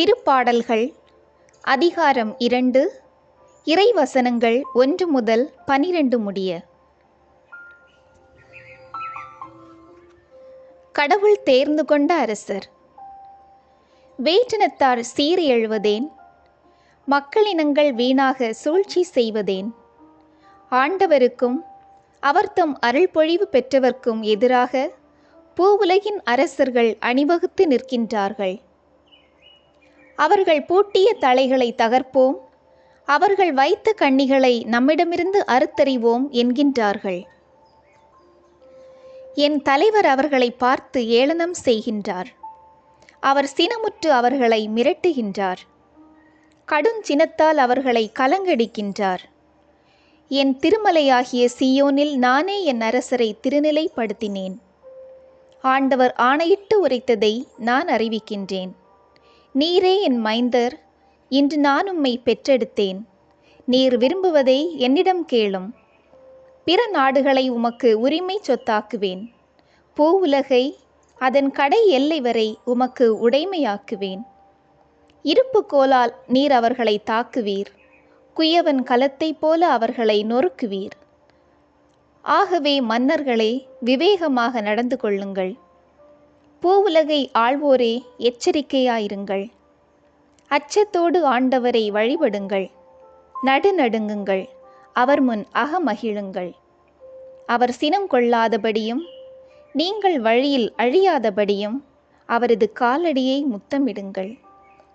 திருப்பாடல்கள் அதிகாரம் இரண்டு இறைவசனங்கள் ஒன்று முதல் பனிரெண்டு முடிய. கடவுள் தேர்ந்து கொண்ட அரசர். வேற்றினத்தார் சீறி எழுவதேன் மக்களினங்கள் வீணாக சூழ்ச்சி செய்வதேன். ஆண்டவருக்கும் அவர்தம் அருள்பொழிவு பெற்றவர்க்கும் எதிராக பூவுலகின் அரசர்கள் அணிவகுத்து நிற்கின்றார்கள். அவர்கள் பூட்டிய தலைகளை தகர்ப்போம். அவர்கள் வைத்த கண்ணிகளை நம்மிடமிருந்து அறுத்தறிவோம் என்கின்றார்கள். என் தலைவர் அவர்களை பார்த்து ஏளனம் செய்கின்றார். அவர் சினமுற்று அவர்களை மிரட்டுகின்றார். கடுஞ்சினத்தால் அவர்களை கலங்கடிக்கின்றார். என் திருமலையாகிய சியோனில் நானே என் அரசரை திருநிலைப்படுத்தினேன். ஆண்டவர் ஆணையிட்டு உரைத்ததை நான் அறிவிக்கின்றேன். நீரே என் மைந்தர் இன்று நான் உம்மை பெற்றெடுத்தேன். நீர் விரும்புவதை என்னிடம் கேளும். பிற நாடுகளை உமக்கு உரிமை சொத்தாக்குவேன். பூ உலகை அதன் கடை எல்லை வரை உமக்கு உடைமையாக்குவேன். இருப்பு கோலால் நீர் அவர்களை தாக்குவீர். குயவன் கலத்தைப் போல அவர்களை நொறுக்குவீர். ஆகவே மன்னர்களே விவேகமாக நடந்து கொள்ளுங்கள். பூவுலகை ஆள்வோரே எச்சரிக்கையாயிருங்கள். அச்சத்தோடு ஆண்டவரை வழிபடுங்கள். நடுநடுங்குங்கள். அவர் முன் அகமகிழுங்கள். அவர் சினம் கொள்ளாதபடியும் நீங்கள் வழியில் அழியாதபடியும் அவரது காலடியை முத்தமிடுங்கள்.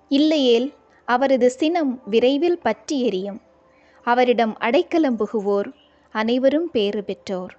இல்லையேல் அவரது சினம் விரைவில் பற்றி எரியும் அவரிடம் அடைக்கலம் புகுவோர் அனைவரும் பேறு பெற்றோர்.